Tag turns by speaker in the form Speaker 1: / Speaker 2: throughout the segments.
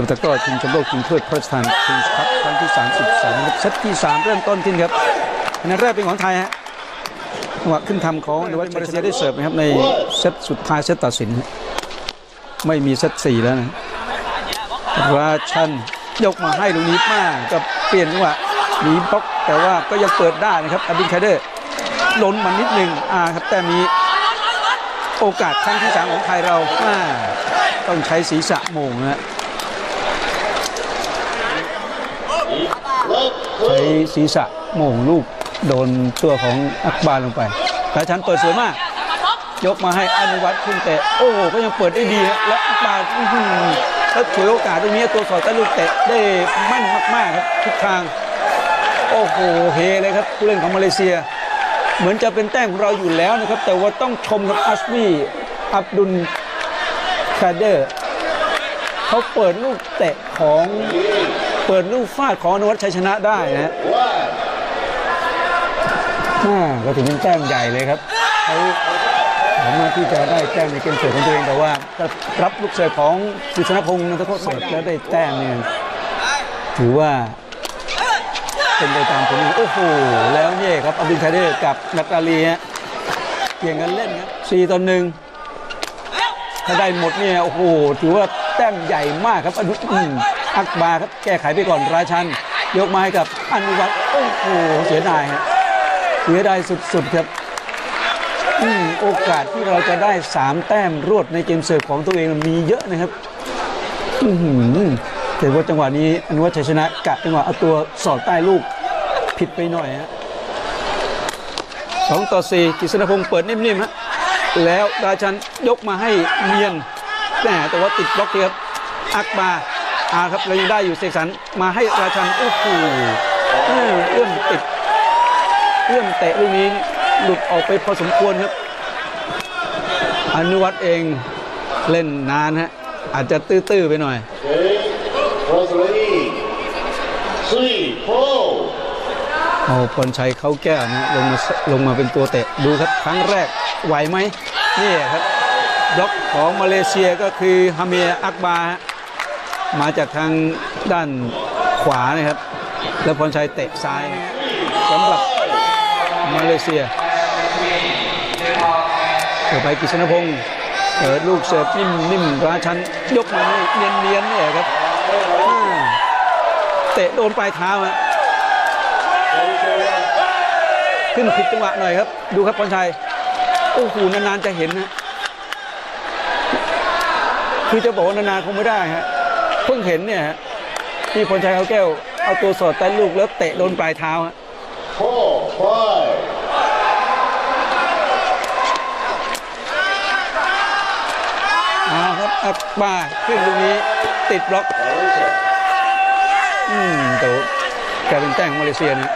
Speaker 1: สุดท้ายก็ชิงแชมป์โลกชิงถ้วยพระราชทานคิงส์คัพครั้งที่ 32ครับเซตที่ 3 เริ่มต้นขึ้นครับคะแนนแรกเป็นของไทยฮะจังหวะขึ้นทำของนวัชมาเลเซียได้เสิร์ฟนะครับในเซตสุดท้ายเซตตัดสิน ไม่มีเซตสี่แล้วนะราชันยกมาให้ลูกนี้มากกับเปลี่ยนจังหวะหนีบล็อกแต่ว่าก็ยังเปิดได้นะครับอบินคาเดอร์ล้นมานิดนึงอ่าครับแต่มีโอกาสครั้งที่สามของไทยเราอ่าต้องใช้ศีรษะโมงนะ ใช้ศีรษะโม่งลูกโดนตัวของอักบารลงไปราชันเปิดสวยมาก ยกมาให้อนุวัตขึ้นเตะ โอ้โห ก็ยังเปิดได้ดีและอักบารอื้อหือแล้วฉวยโอกาสตรงนี้ตัวสอดต้ลูกเตะได้แมั่นมาก ๆ ครับทุกทาง โอ้โหเฮเลยครับผู้เล่นของมาเลเซีย เหมือนจะเป็นแต้มของเราอยู่แล้วนะครับ แต่ว่าต้องชมกับอัสมีอับดุลคาเดอร์เขาเปิดลูกเตะของ เปิดลูกฟาดของอนุวัฒชัยชนะได้นะฮะอ่าก็ถือเป็นแต้มใหญ่เลยครับเขาสามารถที่จะได้แต้มในเกมเสิร์ฟของตัวเองแต่ว่าจะรับลูกเสิร์ฟของกฤษณพงศ์นัทโคตรเสิร์ฟแล้วได้แต้มเนี่ยถือว่าเป็นไปตามผลงานโอ้โห แล้วเนี่ยครับอับดุลคาเดอร์กับนัตาลีฮะเกี่ยงกันเล่นครับสี่ต่อหนึ่งถ้าได้หมดเนี่ย โอ้โห ถือว่าแต้มใหญ่มากครับอนุอืม อักบาครับแก้ไขไปก่อนราชัน ยกมาให้กับอนุวัฒน์โอ้โหเสียดายฮะเสียดายสุดๆครับอโอกาสที่เราจะได้สามแต้มรวดในเกมเสิร์ฟของตัวเองมีเยอะนะครับอือหือแต่ว่าจังหวะนี้อนุวัฒน์ชัยชนะกะจังหวะเอาตัวสอดใต้ลูกผิดไปหน่อยฮะสองต่อสี่กฤษณพงศ์เปิดนิ่มๆฮะแล้วราชันยกมาให้เมียนแหมแต่ว่าติดบล็อกเลยครับอักบา อาครับเรายังได้อยู่เสกสรรมาให้ราชันโอ้โหเออเอื้อมติดเอื้อมเตะลูกนี้หลุดออกไปพอสมควรครับ อนุวัตเองเล่นนานฮะอาจจะตื้อๆไปหน่อยเอาพรชัยเขาแก้วนะลงมาลงมาเป็นตัวเตะดูครับครั้งแรกไหวไหมนี่ครับบล็อกของมาเลเซียก็คือฮาเมียอักบาฮะ มาจากทางด้านขวานะครับ แล้วพรชัยเตะซ้ายสำหรับมาเลเซียเปิดไปกฤษณพงศ์เปิดลูกเสิร์ฟนิ่มนิ่มราชันยกมาเนียนเนียนเนี่ยครับเตะโดนปลายเท้าฮะขึ้นผิดจังหวะหน่อยครับ ดูครับพรชัยโอ้โหนานๆจะเห็นนะคือจะบอกว่านานๆคงไม่ได้ฮะ เพิ่งเห็นเนี่ยฮะที่พรชัยเขาแก้ว เอาตัวสอดใต้ลูกแล้วเตะโดนปลายเท้าฮะ
Speaker 2: Four, five.
Speaker 1: เอาครับอักบาขึ้นลูกนี้ติดบล็อก อืมแต่ว่าแกเป็นแต้งของมาเลเซียนะ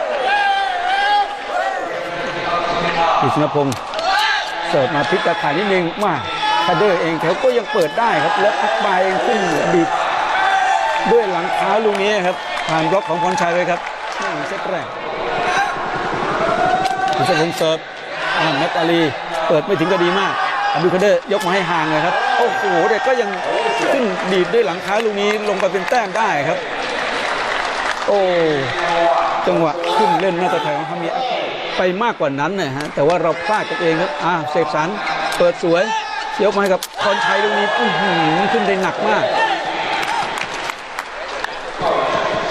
Speaker 1: กฤษณพงศ์เสิร์ฟมาพลิกตะข่ายนิดนึงมาคาเดอร์เองเขาก็ยังเปิดได้ครับ แล้วอักบาเองขึ้นบีบ ด้วยหลังเท้าลูกนี้ครับผ่านบล็อกของพรชัยไปครับนี่เซตแรกกฤษณพงศ์เสิร์ฟอ่านักอาลีเปิดไม่ถึงก็ดีมากอับดุลคาเดอร์ยกมาให้ห่างเลยครับ โอ้โหแต่ก็ยังขึ้นดีดด้วยหลังเท้าลูกนี้ลงไปเป็นแต้มได้ครับ โอ้จังหวะขึ้นเล่นหน้าตะแถวของฮามีอัพไปมากกว่านั้นนะฮะแต่ว่าเราพลาดกันเองครับอ่าเสกสรรเปิดสวยยกมาให้กับพรชัยตรงนี้อื้อหือขึ้นได้หนักมาก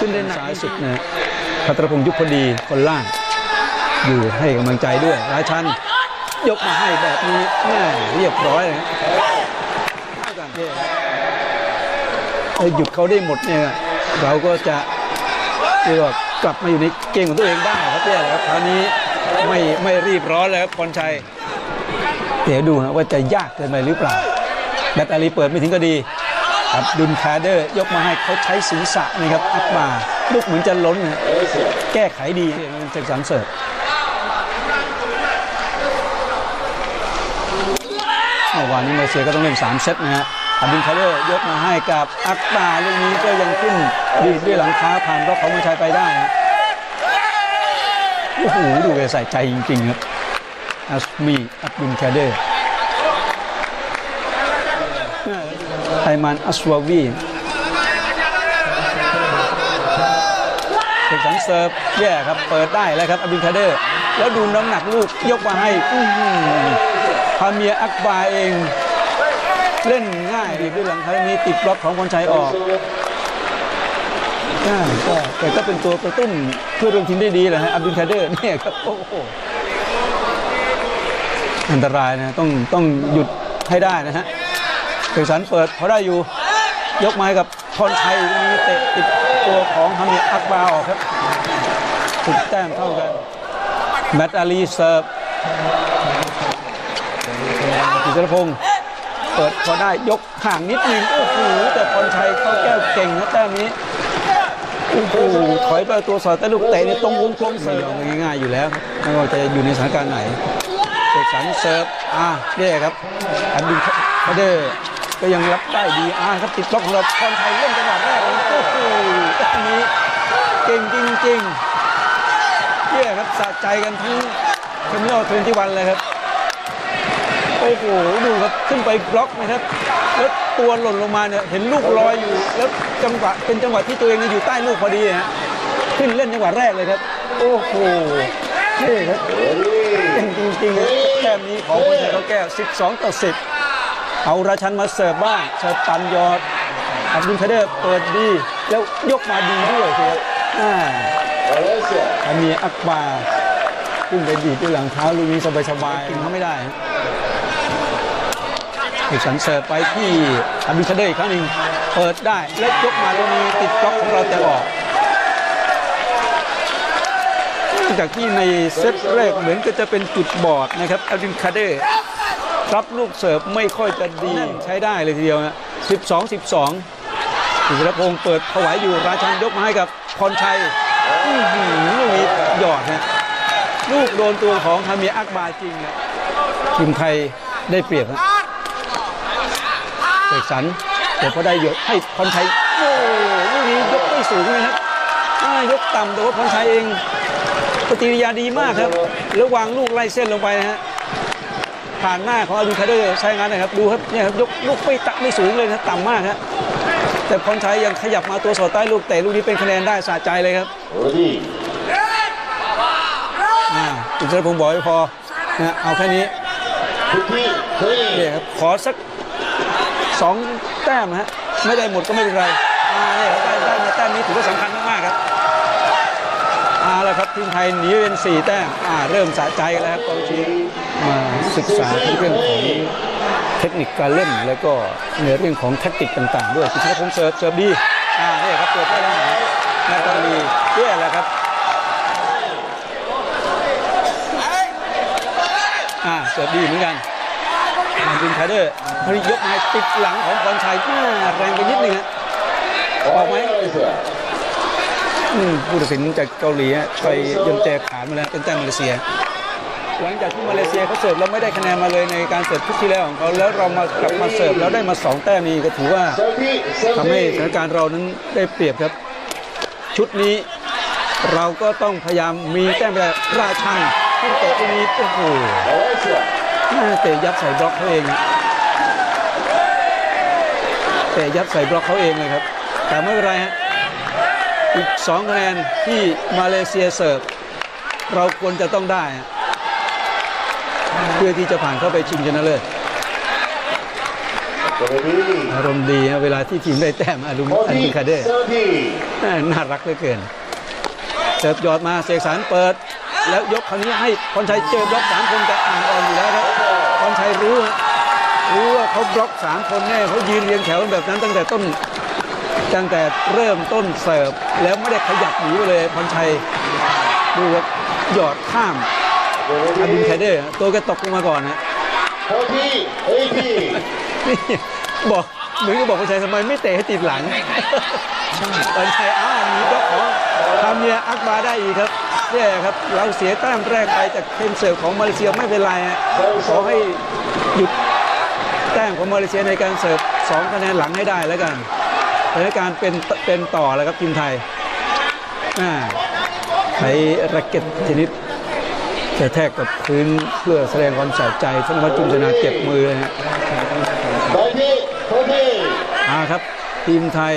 Speaker 1: ขึ้นได้หนักที่สุดนะฮะพัทรพงศ์ยุพพดีคนล่าง อยู่ให้กำลังใจด้วยราชัน ยกมาให้แบบนี้แม่เรียบร้อยเลยครับเท่ากันเนี่ยเออหยุดเขาได้หมดเนี่ยเราก็จะเรียกว่ากลับมาอยู่ในเกมของตัวเองได้ครับเนี่ยครับคราวนี้ไม่ไม่รีบร้อนแล้วครับพรชัยเดี๋ยวดูฮะว่าจะยากเกินไปหรือเปล่าแบตอาลีเปิดไม่ถึงก็ดี ครับดุนคาเดอร์ยกมาให้เขาใช้ศีรษะนี่ครับอัพมาลูกเหมือนจะล้นนะแก้ไขดีเป็นเซกสันเสิร์ฟเมื่อวานนี้มาเซียก็ต้องเล่น3เซตนะฮะอับดุลคาเดอร์ยกมาให้กับอักบาลูกนี้ก็ยังขึ้นดีดด้วยหลังเท้าผ่านบล็อกของมันชัยไปได้ฮะโอ้โหดูแกใส่ใจจริงๆครับอัสมีอับดุลคาเดอร์ ไฮมานอัสวาวีเสกสรเซิร์ฟแย่ครับ เปิดได้แล้วครับอบินคาเดอร์ แล้วดูน้ำหนักลูกยกมาให้พาเมียอักบาเอง เล่นง่ายดีด้วยหลังครั้งนี้ติดบล็อกของคนชัยออกง่ายก็แต่ก็เป็นตัวกระตุ้นเพื่อรวมทีมได้ดีแหละฮะอับดุลคาเดอร์เนี่ยครับโอ้โหอันตรายนะต้องต้องหยุดให้ได้นะฮะ เอกสันเปิดพอได้อยู่ ยกไม้กับพรชัยมีเตะติดตัวของฮามิอักบาออกครับสิบแต้มเท่ากัน แมตต์อาลีเสิร์ฟกิจรพงศ์เปิดพอได้ยกห่างนิดนึงโอ้โหแต่พรชัยเข้าแก้วเก่งนะแต้มนี้โอ้โหถอยไปตัวสอดแต่ลูกเตะในตรงวงกลมเสิร์ฟง่ายๆอยู่แล้วไม่ว่าจะอยู่ในสถานการณ์ไหนเสกสรรเสิร์ฟอ่าเนี่ยครับอันดูคาเดอร์ ก็ยังรับได้ดีอ่าครับติดล็อกของเราพรชัยเล่นจังหวะแรกโอ้โหอันนี้เก่งจริงๆเนี่ยครับสะใจกันทั้งเทมิโอทเวนตี้วันเลยครับโอ้โหดูครับขึ้นไปบล็อกนะครับแล้วตัวหล่นลงมาเนี่ยเห็นลูกลอยอยู่ แล้วจังหวะเป็นจังหวะที่ตัวเองอยู่ใต้ลูกพอดีฮะขึ้นเล่นจังหวะแรกเลยครับ โอ้โหนี่ครับเก่งจริงๆแต้มนี้ของคนไทยเขาแก้ว 12 ต่อ 10 เอาราชันมาเสิร์ฟบ้างเสิร์ฟตันยอดอับดุลคาเดอร์เปิดดี แล้วยกมาดีด้วยครับอ่าอันนี้อักบาขึ้นไปดีดด้วยหลังเท้าลูกนี้สบายๆกินเขาไม่ได้ฮะเอกสันเสิร์ฟไปที่อาบิคาเดอร์อีกครั้งหนึ่งเปิดได้แล้วยกมาตรงนี้ติดบล็อกของเราแต่ออกเนื่องจากที่ในเซตแรกเหมือนก็จะเป็นจุดบอดนะครับอาบิคาเดอร์ รับลูกเสิร์ฟไม่ค่อยจะดีใช้ได้เลยทีเดียวนะ12 12อิสรพงศ์เปิดถวายอยู่ราชันยกมาให้กับพรชัยอื้อหือลูกนี้หยอดฮะลูกโดนตัวของฮามีอักบาจริงนะทีมไทยได้เปรียบฮะเสกสรรแต่พอได้หยกให้พรชัยโอ้ลูกนี้ยกไม่สูงนะครับยกต่ำแต่ว่าพรชัยเองปฏิกิริยาดีมากครับ แล้ววางลูกไล่เส้นลงไปนะฮะ ผ่านหน้าของอาดูคาเดอร์ใช้งานนะครับดูครับเนี่ยครับยกลูกไม่ตักไม่สูงเลยนะต่ำมากครับแต่พรชัยยังขยับมาตัวสอดใต้ลูกเตะลูกนี้เป็นคะแนนได้สะใจเลยครับ
Speaker 2: Ready.
Speaker 1: อ่าคุณเฉลิมพงศ์บอกให้พอนะเอาแค่นี้
Speaker 2: Fifteen.
Speaker 1: เนี่ยครับขอสักสองแต้มนะฮะไม่ได้หมดก็ไม่เป็นไรอ่าเนี่ยได้ได้มาแต้มนี้ถือว่าสำคัญมากๆครับอ่าแล้วครับทีมไทยหนีไปเป็นสี่แต้มอ่าเริ่มสะใจกันแล้วครับกองเชียร์มา ศึกษาเรื่องของเทคนิคการเล่น แล้วก็ในเรื่องของแทคติกต่าง ๆ ด้วยคุณเฉลิมพงศ์เสิร์ฟเสิร์ฟดีอ่าเนี่ยครับเปิดได้แล้วนาตาลีด้วยแหละครับอ่าเสิร์ฟดีเหมือนกันมาดินคาเดอร์พอดียกมาติดหลังของพรชัยอ่าแรงไปนิดนึงฮะออกไหม
Speaker 2: Malaysia.
Speaker 1: อืมผู้ตัดสินจากเกาหลีฮะไปยนแจขานมาแล้วเป็นแต้มมาเลเซีย หลังจากที่มาเลเซียเขาเสิร์ฟแล้วไม่ได้คะแนนมาเลยในการเสิร์ฟทุกที่แล้วของเขาแล้วเรามากลับมาเสิร์ฟแล้วได้มาสองแต้มนี้ก็ถือว่า
Speaker 2: Seventeen.
Speaker 1: ทำให้สถานการณ์เรานั้นได้เปรียบครับ ชุดนี้เราก็ต้องพยายามมีแต้มไปได้ราชันขึ้นเตะตรงนี้โอ้โหน่าเตะยัดใส่บล็อกเขาเองเตะยัดใส่บล็อกเขาเองเลยครับ แต่ไม่เป็นไรฮะอีกสองคะแนนที่มาเลเซียเสิร์ฟเราควรจะต้องได้ เพื่อที่จะผ่านเข้าไปชิงชนะเลิศ
Speaker 2: Ready.
Speaker 1: อารมณ์ดีฮะเวลาที่ทีมได้แต้มอารุมอัน
Speaker 2: Forty.
Speaker 1: ดิคาเดอร์
Speaker 2: Seventeen.
Speaker 1: น่ารักเหลือเกินเสิร์ฟยอดมาเสกสรรเปิด แล้วยกคราวนี้ให้พรชัยเจอบล็อกสามคนแต่อ่านออกอยู่แล้วครับพรชัยรู้ฮะรู้ว่าเขาบล็อกสามคนแน่เขายืนเรียงแถวแบบนั้นตั้งแต่ต้นตั้งแต่เริ่มต้นเสิร์ฟแล้วไม่ได้ขยับหนีไปเลยพรชัยดูว่าหยอดข้าม อาบินไคเดอร์ตัวแกตกลงมาก่อนนะ
Speaker 2: Forty. Eighteen.
Speaker 1: นี่บอกเหมือนกับบอกพรชัยทำไมไม่เตะให้ติดหลังพรชัยอ้าวมีบล็อกของทำเนียอักบาได้อีกครับเนี่ยครับ เราเสียแต้มแรกไปจากเทมเสิร์ฟของมาเลเซียไม่เป็นไรฮะขอให้หยุดแต้มของมาเลเซียในการเสิร์ฟสองคะแนนหลังให้ได้แล้วกันสถานการณ์เป็นเป็นต่อแล้วครับทีมไทยอ่าใช้แร็กเก็ตชนิด กระแทกกับพื้นเพื่อแสดงความสะใจธนวัฒน์จุนชนาเจ็บมือเลยฮะอาครับ ทีมไทย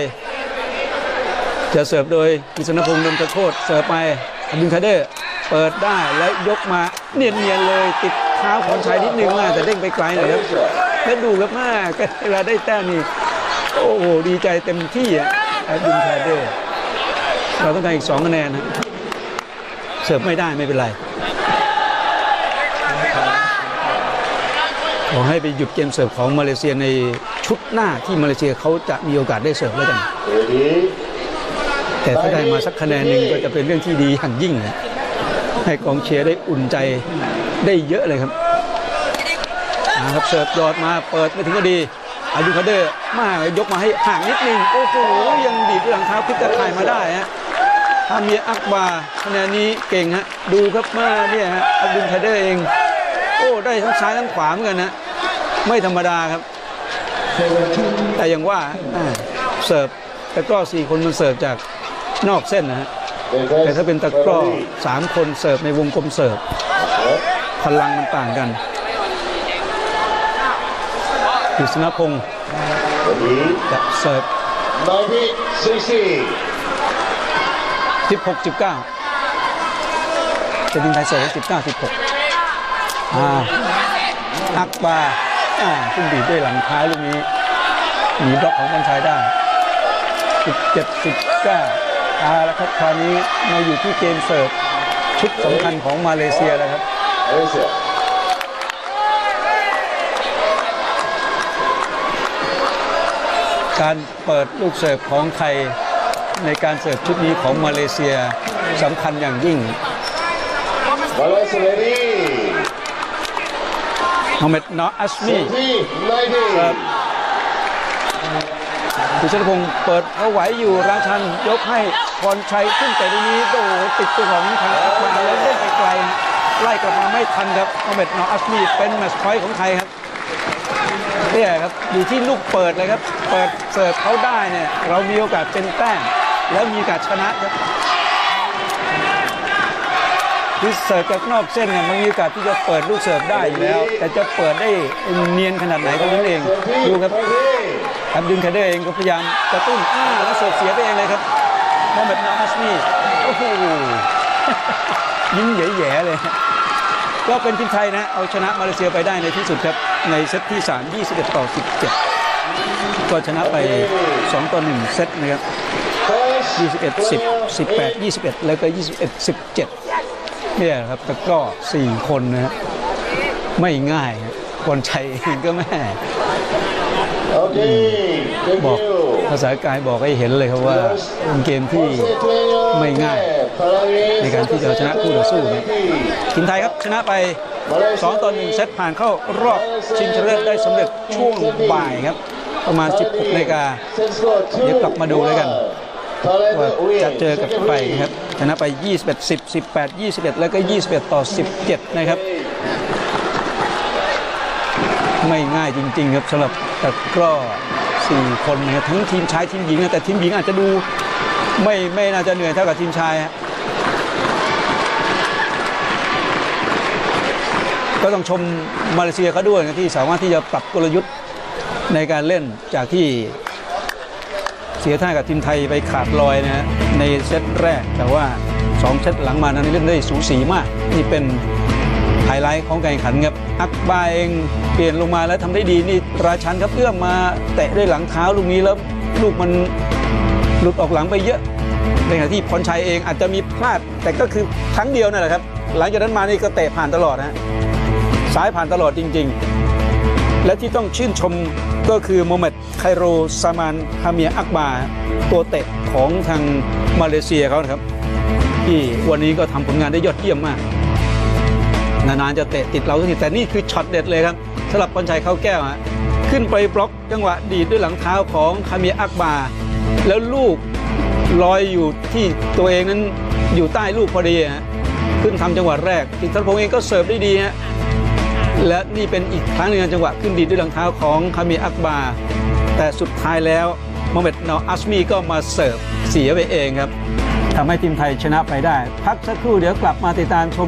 Speaker 1: จะเสิร์ฟโดยกิษณพงษ์นนทโคตรเสิร์ฟไปอดุลคาเดอร์เปิดได้แล้วยกมาเนียนๆเลย ติดเท้าของชายนิดนึงมาแต่เด้งไปไกลเลยครับแล้วดูครับแม่เวลาได้แต้มนี่โอ้โหดีใจเต็มที่อะอดุลคาเดอร์เราต้องการอีกสองคะแนนนะเสิร์ฟไม่ได้ไม่เป็นไร ขอให้ไปหยุดเกมเสิร์ฟของมาเลเซียในชุดหน้าที่มาเลเซียเขาจะมีโอกาสได้เสิร์ฟแล้วกัน แต่ถ้าได้มาสักคะแนนหนึ่งก็จะเป็นเรื่องที่ดีอย่างยิ่งนะให้กองเชียร์ได้อุ่นใจได้เยอะเลยครับนะครับเสิร์ฟยอดมาเปิดไม่ถึงก็ดี อาดูคาเดอร์มายกมาให้ห่างนิดนึงโอ้โหยังดีดด้วยหลังเท้าพลิกตะข่ายมาได้ฮะฮามีอักบาคะแนนนี้เก่งฮะดูครับมาเนี่ยฮะอับดุลคาเดอร์เอง โอ้ได้ทั้งซ้ายทั้งขวาเหมือนกันนะไม่ธรรมดาครับ แต่อย่างว่าเสิร์ฟตะกร้อสี่คนมันเสิร์ฟจากนอกเส้นนะฮะแต่ถ้าเป็นตะกร้อสามคนเสิร์ฟในวงกลมเสิร์ฟพลังมันต่างกันกฤษณพงศ์จะเสิร์ฟ
Speaker 2: 90, 60.
Speaker 1: 16 19จะดินไทยเสิร์ฟ19 16 อ่าอักบาอ่าขึ้นดีดด้วยหลังท้ายลูกนี้หนีบล็อกของบอลชายได้ 17 19อ่าแล้วครับคราวนี้มาอยู่ที่เกมเสิร์ฟชุดสำคัญของมาเลเซียแล้วครับ
Speaker 2: Malaysia.
Speaker 1: การเปิดลูกเสิร์ฟของไทยในการเสิร์ฟชุดนี้ของมาเลเซียสำคัญอย่างยิ่ง
Speaker 2: Malaysia ready.
Speaker 1: โมเมดนออัสมี
Speaker 2: 90, 90.
Speaker 1: ดิชนพงศ์เปิดเขาไหวอยู่ราชันยกให้พรชัยขึ้นแต่ทีนี้โอ้โหติดตัวของทางอักมาแล้วเล่นไปไกลฮะไล่กลับมาไม่ทันครับโมเมดนออัสมีเป็นแมตช์พอยต์ของไทยครับเนี่ยครับอยู่ที่ลูกเปิดเลยครับ เปิดเสิร์ฟเขาได้เนี่ยเรามีโอกาสเป็นแต้มแล้วมีโอกาสชนะครับ คือเสิร์ฟจากนอกเส้นเนี่ยมันมีโอกาสที่จะเปิดลูกเสิร์ฟได้อยู่แล้ว แต่จะเปิดได้เนียนขนาดไหนก็นั้นเอง ดูครับครับดึงคาเดอร์เองก็พยายามกระตุ้นอ้าแล้วเสิร์ฟเสียไปเองเลยครับโมเมดนาอัสมีโอ้โหยิ้มแย่ๆเลยก็เป็นทีมไทยนะ เอาชนะมาเลเซียไปได้ในที่สุดครับ ในเซตที่ 3 21 ต่อ 17 ก็ชนะไป 2 ต่อ 1 เซตนะครับ21 10 18 21 แล้วก็ 21 17 เนี่ยครับตะกร้อ4คนนะครับไม่ง่ายครับคนชัยเองก็แม่
Speaker 2: Okay, thank
Speaker 1: บอก
Speaker 2: you.
Speaker 1: ภาษากายบอกให้เห็นเลยครับว่าเป็นเกมที่ไม่ง่ายในการที่จะชนะคู่ต่อสู้นะทีมไทยครับชนะไป2ต่อ1เซตผ่านเข้ารอบชิงชนะเลิศได้สำเร็จช่วงบ่ายครับ ประมาณ 16นาฬิกาเดี๋ยวกลับมาดูแล้วกัน ว่าจะเจอกับใครนะครับชนะไป 21 10 18 21 แล้วก็ 21 ต่อ 17 นะครับ ไม่ง่ายจริง ๆ ครับสำหรับตะกร้อ 4 คนนะครับทั้งทีมชายทีมหญิงนะแต่ทีมหญิงอาจจะดูไม่ไม่น่าจะเหนื่อยเท่ากับทีมชายฮะก็ต้องชมมาเลเซียเขาด้วยนะที่สามารถที่จะปรับกลยุทธ์ในการเล่นจากที่เสียท่ากับทีมไทยไปขาดลอยนะฮะในเซตแรก แต่ว่า 2 เซตหลังมานั้นเล่นได้สูสีมากนี่เป็นไฮไลท์ของการแข่งขันครับอักบาเองเปลี่ยนลงมาแล้วทำได้ดีนี่ราชันครับเอื้อมมาแตะด้วยหลังเท้าลูกนี้แล้วลูกมันหลุดออกหลังไปเยอะในขณะที่พรชัยเองอาจจะมีพลาด แต่ก็คือครั้งเดียวนั่นแหละครับ หลังจากนั้นมานี่ก็เตะผ่านตลอดนะฮะซ้ายผ่านตลอดจริง ๆ และที่ต้องชื่นชม ก็คือโมเมดไคโรซามานฮาเมียอักบาตัวเตะของทางมาเลเซียเขานะครับ ที่วันนี้ก็ทำผลงานได้ยอดเยี่ยมมาก นานๆจะเตะติดเราสักทีแต่นี่คือช็อตเด็ดเลยครับสำหรับพรชัยเข้าแก้วฮะขึ้นไปบล็อกจังหวะดีดด้วยหลังเท้าของฮาเมียอักบาแล้วลูกลอยอยู่ที่ตัวเองนั้นอยู่ใต้ลูกพอดีฮะขึ้นทำจังหวะแรกกิตติพงษ์เองก็เสิร์ฟได้ดีฮะ และนี่เป็นอีกครั้งหนึ่งจังหวะขึ้นดีดด้วยรองเท้าของคามีอักบา แต่สุดท้ายแล้วโมเมดนออัสมีก็มาเสิร์ฟเสียไปเองครับทำให้ทีมไทยชนะไปได้ พักสักครู่เดี๋ยวกลับมาติดตามชม